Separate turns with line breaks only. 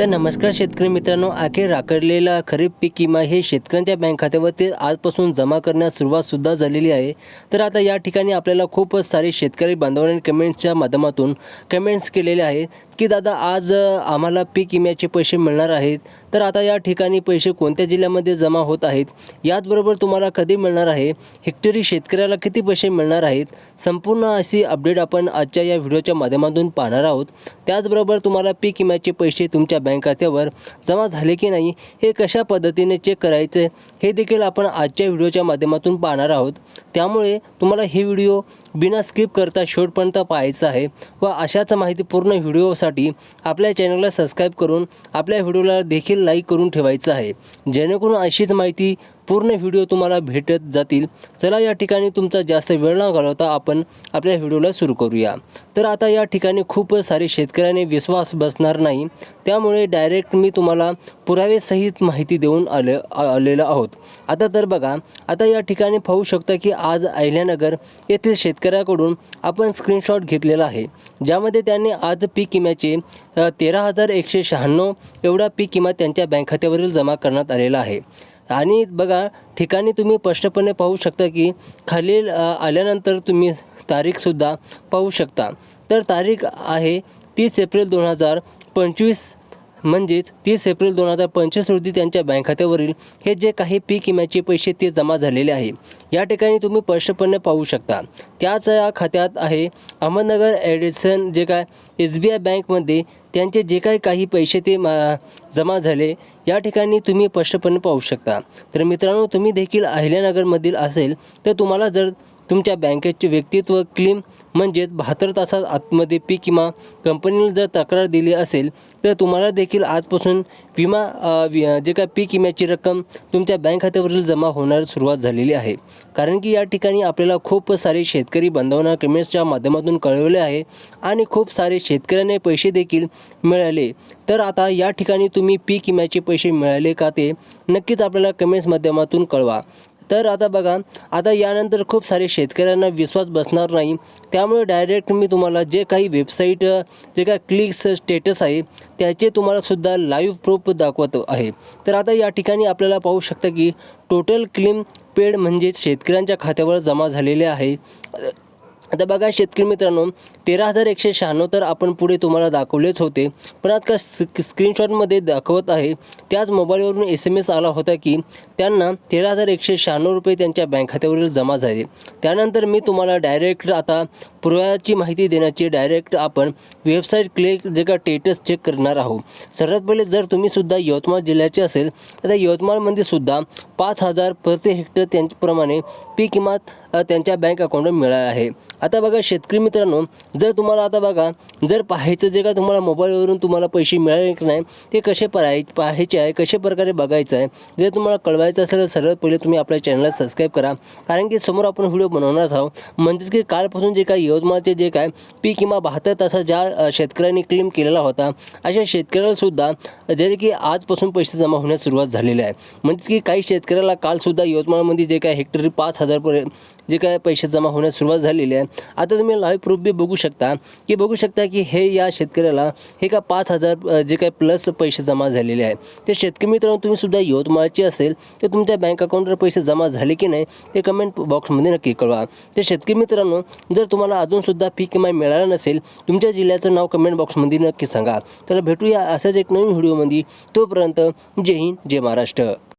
तर नमस्कार शेतकरी मित्रांनो अखेर राखडलेला खरीप पीक विमा हे शेतकऱ्यांच्या बँक खात्यावरती आजपासून जमा करण्यास सुरुवातसुद्धा झालेली आहे. तर आता या ठिकाणी आपल्याला खूपच सारे शेतकरी बांधवांनी कमेंट्सच्या माध्यमातून कमेंट्स केलेले आहेत की दादा आज आम्हाला पीक विम्याचे पैसे मिळणार आहेत. तर आता या ठिकाणी पैसे कोणत्या जिल्ह्यामध्ये जमा होत आहेत? याचबरोबर तुम्हाला कधी मिळणार आहे? हेक्टरी शेतकऱ्याला किती पैसे मिळणार आहेत? संपूर्ण अशी अपडेट आपण आजच्या या व्हिडिओच्या माध्यमातून पाहणार आहोत. त्याचबरोबर तुम्हाला पीक विम्याचे पैसे तुमच्या बँक बँक खात्यावर जमा झाले की नाही हे कशा पद्धतीने चेक करायचे हे देखील आपण आजच्या व्हिडिओच्या माध्यमातून पाहणार आहोत. त्यामुळे तुम्हाला हे व्हिडिओ बिना स्किप करता शेवटपर्यंत पाहायचं आहे व अशाच माहितीपूर्ण व्हिडिओसाठी आपल्या चॅनलला सबस्क्राईब करून आपल्या व्हिडिओला देखील लाईक करून ठेवायचं आहे. जेणेकरून अशीच माहिती पूर्ण व्हिडिओ तुम्हाला भेटत जातील. चला या ठिकाणी तुमचा जास्त वेळ न घालवता आपण आपल्या व्हिडिओला सुरू करूया. तर आता या ठिकाणी खूप सारे शेतकऱ्यांनी विश्वास बसणार नाही. त्यामुळे डायरेक्ट मी तुम्हाला पुरावेसहित माहिती देऊन आले आलेलो आहोत. आता तर बघा आता या ठिकाणी पाहू शकता की आज अहिल्यानगर येथील शेतकऱ्याकडून आपण स्क्रीनशॉट घेतलेला आहे. ज्यामध्ये त्यांनी आज पीक विम्याचे तेरा हजार एकशे शहाण्णव एवढा पीक विमा त्यांच्या बँक खात्यावरील जमा करण्यात आलेला आहे. आणि बघा ठिकाणी तुम्ही स्पष्टपणे पाहू शकता की खालील आल्यानंतर तुम्ही तारीखसुद्धा पाहू शकता. तर तारीख आहे तीस एप्रिल दोन हजार पंचवीस. म्हणजेच तीस एप्रिल दोन हजार पंचवीस रोजी त्यांच्या बँक खात्यावरील हे जे काही पीक विम्याचे पैसे ते जमा झालेले आहे. या ठिकाणी तुम्ही स्पष्टपणे पाहू शकता. त्याच या खात्यात आहे अहमदनगर ॲडिसन जे काय एस बी आय बँकमध्ये त्यांचे जे काही काही पैसे ते मा- जमा झाले या ठिकाणी तुम्ही स्पष्टपणे पाहू शकता. तर मित्रांनो तुम्ही देखील अहिल्यानगरमधील असेल तर तुम्हाला जर तुमच्या बँकेचे व्यक्तित्व क्लीम म्हणजेच बहात्तर तासात आतमध्ये पीक विमा कंपनीला जर तक्रार दिली असेल तर तुम्हाला देखील आजपासून विमा वि जे काय पीक विम्याची रक्कम तुमच्या बँक खात्यावरील जमा होणार सुरुवात झालेली आहे. कारण की या ठिकाणी आपल्याला खूप सारे शेतकरी बांधवांना कमेंट्सच्या माध्यमातून कळवले आहे आणि खूप सारे शेतकऱ्यांना पैसे देखील मिळाले. तर आता या ठिकाणी तुम्ही पीक विम्याचे पैसे मिळाले का ते नक्कीच आपल्याला कमेंट्स माध्यमातून कळवा. तर आता बघा आता यानंतर खूप सारे शेतकऱ्यांना विश्वास बसणार नाही. त्यामुळे डायरेक्ट मी तुम्हाला जे काही वेबसाईट जे काही क्लिक्स स्टेटस आहे त्याचे तुम्हाला सुद्धा लाईव्ह प्रूफ दाखवत आहे. तर आता या ठिकाणी आपल्याला पाहू शकता की टोटल क्लेम पेड म्हणजेच शेतकऱ्यांच्या खात्यावर जमा झालेले आहे. आता बघा शेतकरी मित्रांनो तेरा हजार एकशे शहाण्णव तर आपण पुढे तुम्हाला दाखवलेच होते. पण आता स्क स्क्रीनशॉटमध्ये दाखवत आहे त्याच मोबाईलवरून एस एम एस आला होता की त्यांना तेरा हजार एकशे शहाण्णव रुपये त्यांच्या बँक खात्यावरील जमा झाले. त्यानंतर मी तुम्हाला डायरेक्ट आता पुराव्याची माहिती देण्याची डायरेक्ट आपण वेबसाईट क्लिक जे का स्टेटस चेक करणार आहोत. सर्वात पहिले जर तुम्ही सुद्धा यवतमाळ जिल्ह्याचे असेल तर यवतमाळमध्ये सुद्धा पाच हजार प्रति हेक्टर त्यांच्याप्रमाणे पीक किंमत त्यांच्या बँक अकाउंटवर मिळाला आहे. आता बघा शेतकरी मित्रांनो जर तुम्हाला आता बघा जर पाहायचं जे का तुम्हाला मोबाईलवरून तुम्हाला पैसे मिळाले की नाही ते कसे पाहाय पाहायचे आहे कशा प्रकारे बघायचं आहे जर तुम्हाला कळवायचं असेल तर सर्वात पहिले तुम्ही आपल्या चॅनलला सबस्क्राईब करा. कारण की समोर आपण व्हिडिओ बनवणार आहोत. म्हणजेच की कालपासून जे काही यवतमाळचे जे काय पीक किंवा बहात्तर तासात ज्या शेतकऱ्यांनी क्लेम केलेला होता अशा शेतकऱ्यालासुद्धा जसे जे की आजपासून पैसे जमा होण्यास सुरुवात झालेली आहे. म्हणजेच की काही शेतकऱ्याला कालसुद्धा यवतमाळमध्ये जे काय हेक्टरी पाच हजारपर्यंत जे काय पैसे जमा होण्यास सुरुवात झालेली आहे. आता तुम्ही लाईव्ह प्रूफ बी बघू शकता की बघू शकता की हे या शेतकऱ्याला हे का पाच हजार जे काय प्लस पैसे जमा झालेले आहे. ते शेतकरी मित्रांनो तुम्ही सुद्धा यवतमाळचे असेल तर तुमच्या बँक अकाउंटवर पैसे जमा झाले की नाही ते कमेंट बॉक्समध्ये नक्की कळवा. ते शेतकरी मित्रांनो जर तुम्हाला तुम्हाला अजूनसुद्धा पीक विमा मिळाला नसेल तुमच्या जिल्ह्याचं नाव कमेंट बॉक्समध्ये नक्की सांगा. तर भेटूया अशाच एक नवीन व्हिडिओमध्ये तोपर्यंत जय हिंद जय महाराष्ट्र.